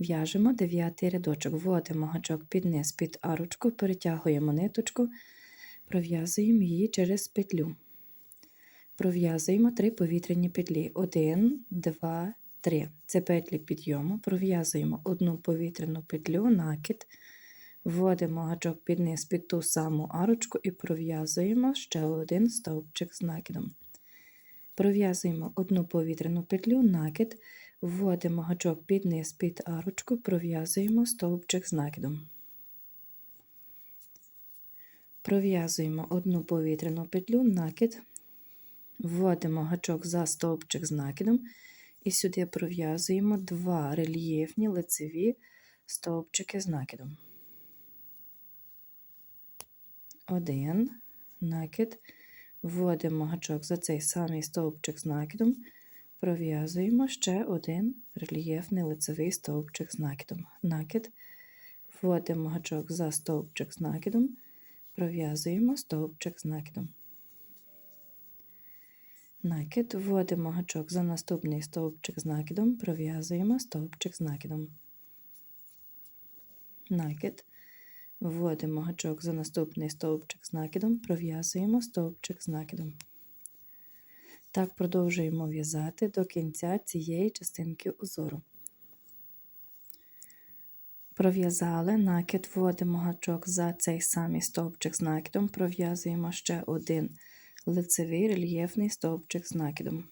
В'яжемо дев'ятий рядочок, вводимо гачок під низ під арочку, перетягуємо ниточку, пров'язуємо її через петлю. Пров'язуємо три повітряні петлі. 1, 2, 3. Це петлі підйому. Пров'язуємо одну повітряну петлю, накид, вводимо гачок під низ під ту саму арочку і пров'язуємо ще один стовпчик з накидом. Пров'язуємо одну повітряну петлю, накид, вводимо гачок під низ під арочку, пров'язуємо стовпчик з накидом. Пров'язуємо одну повітряну петлю, накид, вводимо гачок за стовпчик з накидом і сюди пров'язуємо два рельєфні лицеві стовпчики з накидом. Один накид, вводимо гачок за цей самий стовпчик з накидом, пров'язуємо ще один рельєфний лицевий стовпчик з накидом. Накид, вводимо гачок за стовпчик з накидом, пров'язуємо стовпчик з накидом. Накид, вводимо гачок за наступний стовпчик з накидом, пров'язуємо стовпчик з накидом. Накид, вводимо гачок за наступний стовпчик з накидом, пров'язуємо стовпчик з накидом. Так продовжуємо в'язати до кінця цієї частинки узору. Пров'язали накид, вводимо гачок за цей самий стовпчик з накидом, пров'язуємо ще один лицевий рельєфний стовпчик з накидом.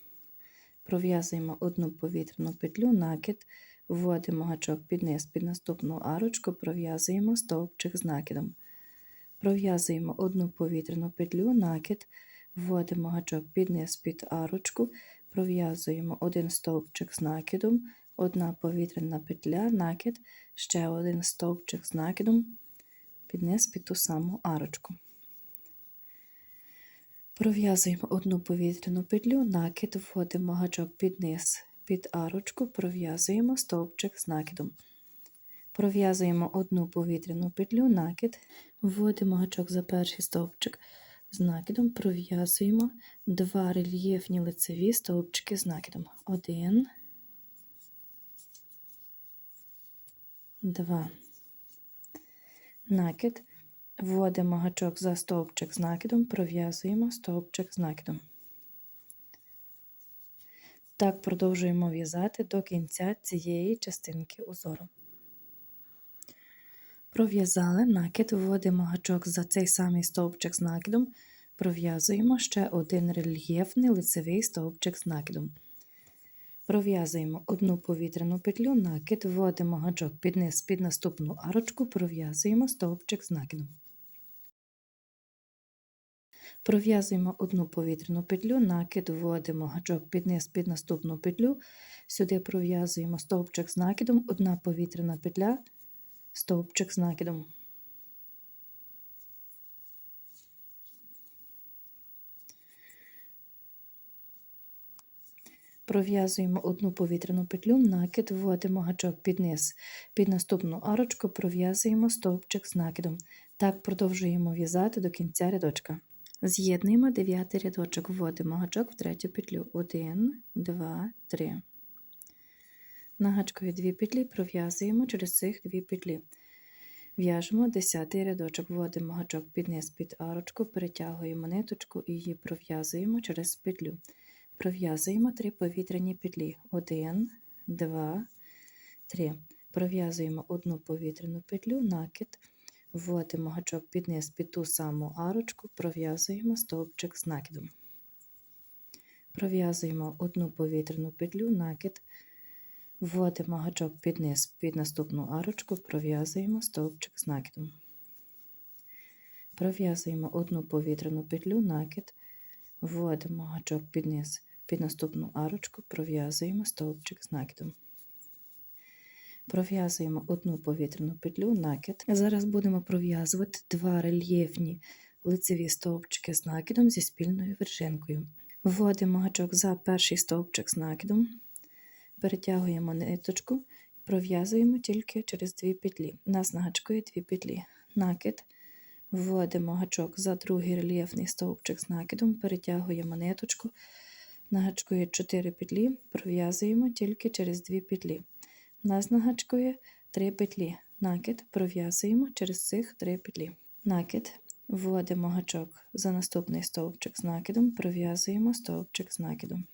Пров'язуємо одну повітряну петлю, накид, вводимо гачок під низ під наступну арочку, пров'язуємо стовпчик з накидом. Пров'язуємо одну повітряну петлю, накид, вводимо гачок під низ під арочку, пров'язуємо один стовпчик з накидом, одна повітряна петля, накид, ще один стовпчик з накидом, під низ під ту саму арочку. Пров'язуємо одну повітряну петлю, накид, вводимо гачок під низ під арочку, пров'язуємо стовпчик з накидом. Пров'язуємо одну повітряну петлю, накид, вводимо гачок за перший стовпчик з накидом, пров'язуємо два рельєфні лицеві стовпчики з накидом. Один, два. Накид. Вводимо гачок за стовпчик з накидом, пров'язуємо стовпчик з накидом. Так продовжуємо в'язати до кінця цієї частинки узору. Пров'язали накид, вводимо гачок за цей самий стовпчик з накидом, пров'язуємо ще один рельєфний лицевий стовпчик з накидом. Пров'язуємо одну повітряну петлю, накид, вводимо гачок під низ під наступну арочку, пров'язуємо стовпчик з накидом. Пров'язуємо одну повітряну петлю, накид, вводимо гачок під низ під наступну петлю, сюди пров'язуємо стовпчик з накидом, одна повітряна петля, стовпчик з накидом. Пров'язуємо одну повітряну петлю, накид, вводимо гачок під низ, під наступну арочку пров'язуємо стовпчик з накидом. Так продовжуємо в'язати до кінця рядочка. З'єднуємо дев'ятий рядочок, вводимо гачок в третю петлю. 1, 2, 3. На гачкові дві петлі пров'язуємо через цих дві петлі. В'яжемо 10 рядочок, вводимо гачок під низ під арочку, перетягуємо ниточку і її пров'язуємо через петлю. Пров'язуємо три повітряні петлі. 1, 2, 3. Пров'язуємо одну повітряну петлю, накид, вводимо гачок під низ під ту саму арочку, пров'язуємо стовпчик з накидом. Пров'язуємо одну повітряну петлю, накид, вводимо гачок під низ під наступну арочку, пров'язуємо стовпчик з накидом. Пров'язуємо одну повітряну петлю, накид, вводимо гачок під низ під наступну арочку, пров'язуємо стовпчик з накидом. Пров'язуємо одну повітряну петлю, накид. Зараз будемо пров'язувати два рельєфні лицеві стовпчики з накидом зі спільною вершинкою. Вводимо гачок за перший стовпчик з накидом, перетягуємо ниточку, пров'язуємо тільки через дві петлі. Нас на гачку дві петлі. Накид. Вводимо гачок за другий рельєфний стовпчик з накидом, перетягуємо ниточку, на гачку є 4 петлі, пров'язуємо тільки через дві петлі. Нас нагачкує 3 петлі. Накид пров'язуємо через цих 3 петлі. Накид вводимо гачок за наступний стовпчик з накидом, пров'язуємо стовпчик з накидом.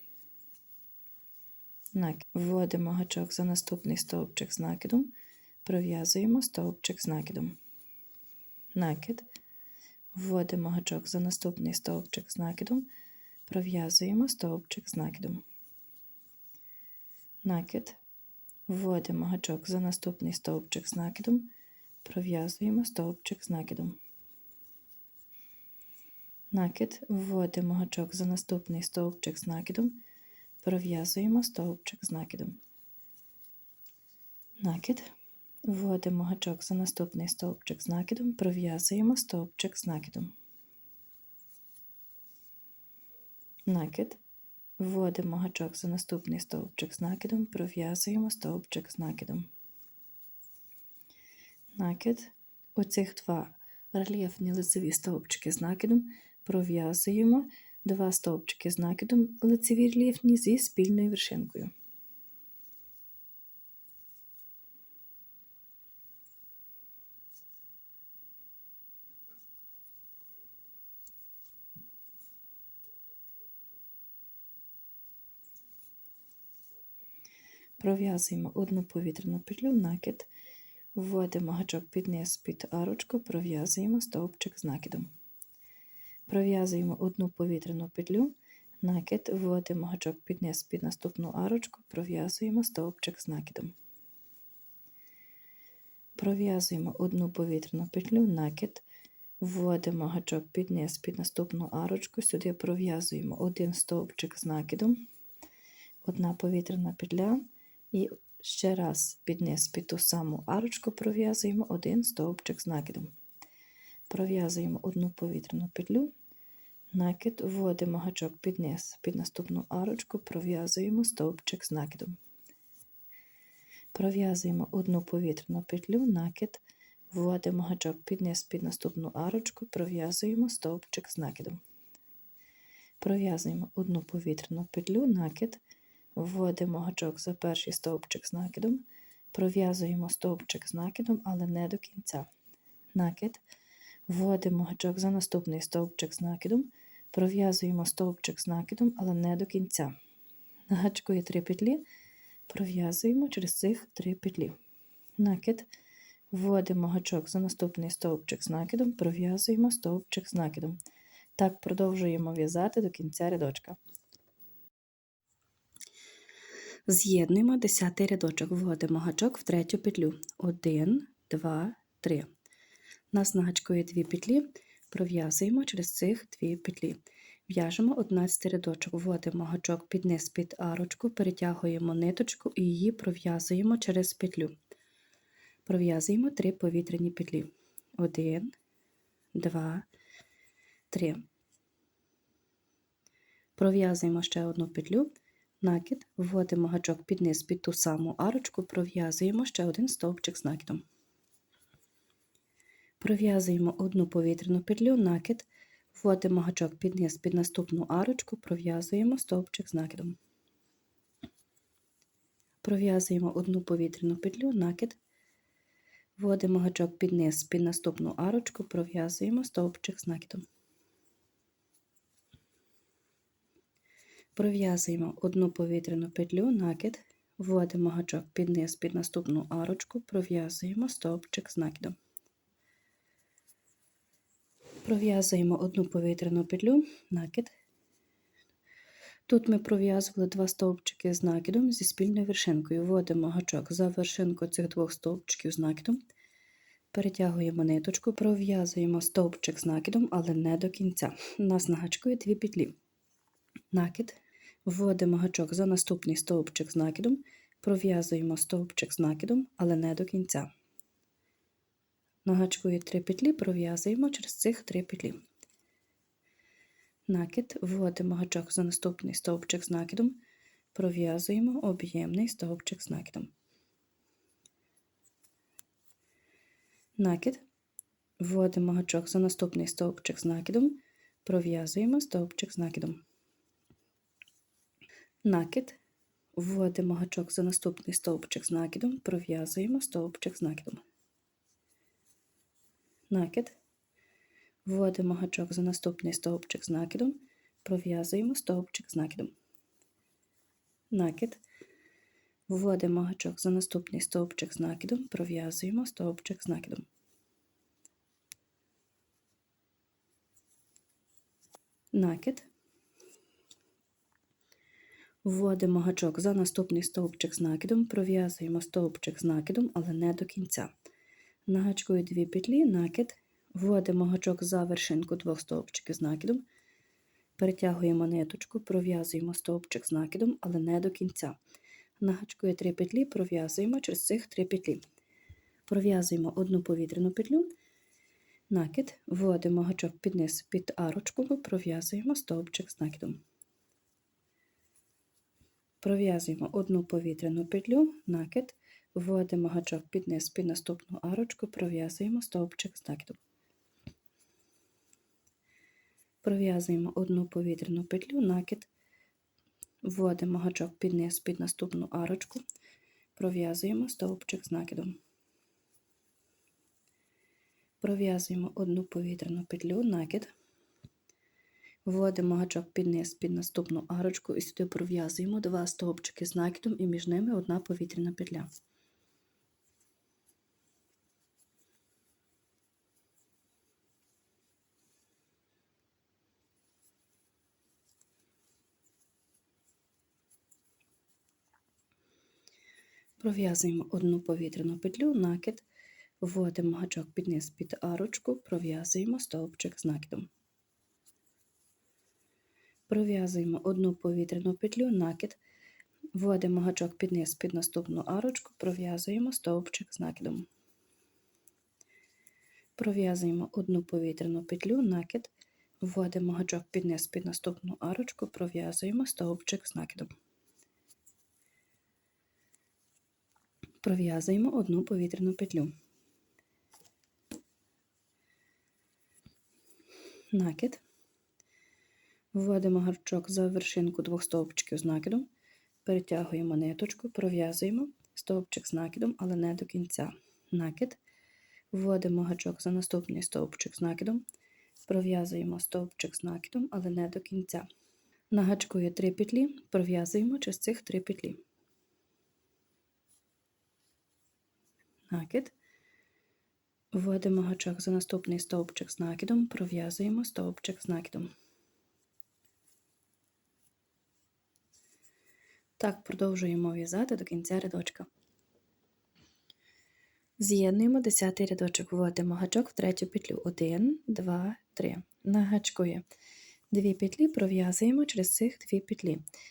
Накид. Вводимо гачок за наступний стовпчик з накидом, пров'язуємо стовпчик з накидом. Накид. Вводимо гачок за наступний стовпчик з накидом, пров'язуємо стовпчик з накидом. Накид. Вводимо гачок за наступний стовпчик з накидом, пров'язуємо стовпчик з накидом. Накид. Вводимо гачок за наступний стовпчик з накидом, пров'язуємо стовпчик з накидом. Накид. Вводимо гачок за наступний стовпчик з накидом, пров'язуємо стовпчик з накидом. Накид. Вводимо гачок за наступний стовпчик з накидом, пров'язуємо стовпчик з накидом. Накид. Оцих два рельєфні лицеві стовпчики з накидом пров'язуємо два стовпчики з накидом лицеві рельєфні зі спільною вершинкою. Пров'язуємо одну повітряну петлю, накид, вводимо гачок під низ під арочку, пров'язуємо стовпчик з накидом. Пров'язуємо одну повітряну петлю, накид, вводимо гачок під низ під наступну арочку, пров'язуємо стовпчик з накидом. Пров'язуємо одну повітряну петлю, накид, вводимо гачок під низ під наступну арочку, сюди пров'язуємо один стовпчик з накидом, одна повітряна петля. І ще раз під низ під ту саму арочку пров'язуємо один стовпчик з накидом. Пров'язуємо одну повітряну петлю, накид, вводимо гачок під низ під наступну арочку, пров'язуємо стовпчик з накидом. Пров'язуємо одну повітряну петлю, накид, вводимо гачок під низ під наступну арочку, пров'язуємо стовпчик з накидом. Пров'язуємо одну повітряну петлю, накид. Вводимо гачок за перший стовпчик з накидом, пров'язуємо стовпчик з накидом, але не до кінця. Накид. Вводимо гачок за наступний стовпчик з накидом, пров'язуємо стовпчик з накидом, але не до кінця. На гачку є три петлі, пров'язуємо через цих три петлі. Накид. Вводимо гачок за наступний стовпчик з накидом, пров'язуємо стовпчик з накидом. Так продовжуємо в'язати до кінця рядочка. З'єднуємо 10 рядочок, вводимо гачок в третю петлю. 1, 2, 3. Нас нагачкує дві петлі, пров'язуємо через цих дві петлі. В'яжемо 11 рядочок, вводимо гачок під низ під арочку, перетягуємо ниточку і її пров'язуємо через петлю. Пров'язуємо 3 повітряні петлі. 1, 2, 3. Пров'язуємо ще одну петлю накид, вводимо гачок під низ під ту саму арочку, пров'язуємо ще один стовпчик з накидом. Пров'язуємо одну повітряну петлю, накид, вводимо гачок під низ під наступну арочку, пров'язуємо стовпчик з накидом. Пров'язуємо одну повітряну петлю, накид, вводимо гачок під низ під наступну арочку, пров'язуємо стовпчик з накидом. Пров'язуємо одну повітряну петлю, накид, вводимо гачок під низ під наступну арочку, пров'язуємо стовпчик з накидом. Пров'язуємо одну повітряну петлю, накид. Тут ми пров'язували два стовпчики з накидом зі спільною вершинкою. Вводимо гачок за вершинку цих двох стовпчиків з накидом, перетягуємо ниточку, пров'язуємо стовпчик з накидом, але не до кінця. У нас на гачку є дві петлі. Накид, Вводимо гачок за наступний стовпчик з накидом, пров'язуємо стовпчик з накидом, але не до кінця. На три петлі, пров'язуємо через цих три петлі. Накид, вводимо гачок за наступний стовпчик з накидом, пров'язуємо об'ємний стовпчик з накидом. Накид, вводимо гачок за наступний стовпчик з накидом, пров'язуємо стовпчик з накидом. Накид, вводимо гачок за наступний стовпчик з накидом, пров'язуємо стовпчик з накидом. Накид. Вводимо гачок за наступний стовпчик з накидом, пров'язуємо стовпчик з накидом. Накид. Вводимо гачок за наступний стовпчик з накидом, пров'язуємо стовпчик з накидом. Накид. Вводимо гачок за наступний стовпчик з накидом, пров'язуємо стовпчик з накидом, але не до кінця. На гачку дві петлі, накид. Вводимо гачок за вершинку двох стовпчиків з накидом, перетягуємо ниточку, пров'язуємо стовпчик з накидом, але не до кінця. На гачку три петлі, пров'язуємо через цих три петлі. Пров'язуємо одну повітряну петлю, накид, вводимо гачок під низ під арочку, пров'язуємо стовпчик з накидом. Пров'язуємо одну повітряну петлю, накид, вводимо гачок під низ під наступну арочку, пров'язуємо стовпчик з накидом. Пров'язуємо одну повітряну петлю, накид, вводимо гачок під низ під наступну арочку, пров'язуємо стовпчик з накидом. Пров'язуємо одну повітряну петлю, накид. Вводимо гачок під низ під наступну арочку і сюди пров'язуємо два стовпчики з накидом і між ними одна повітряна петля. Пров'язуємо одну повітряну петлю, накид, вводимо гачок під низ під арочку, пров'язуємо стовпчик з накидом. Пров'язуємо одну повітряну петлю, накид, вводимо гачок під низ під наступну арочку, пров'язуємо стовпчик з накидом. Пров'язуємо одну повітряну петлю, накид, вводимо гачок під низ під наступну арочку, пров'язуємо стовпчик з накидом. Пров'язуємо одну повітряну петлю. Накид. Вводимо гарчок за вершинку двох стовпчиків з накидом, перетягуємо ниточку, пров'язуємо стовпчик з накидом, але не до кінця. Накид. Вводимо гачок за наступний стовпчик з накидом, пров'язуємо стовпчик з накидом, але не до кінця. На гачку є три петлі, пров'язуємо через цих три петлі. Накид. Вводимо гачок за наступний стовпчик з накидом, пров'язуємо стовпчик з накидом. Так продовжуємо в'язати до кінця рядочка. З'єднуємо 10 рядочок, вводимо гачок в третю петлю. 1, 2, 3. На гачку є 2 петлі, пров'язуємо через цих 2 петлі.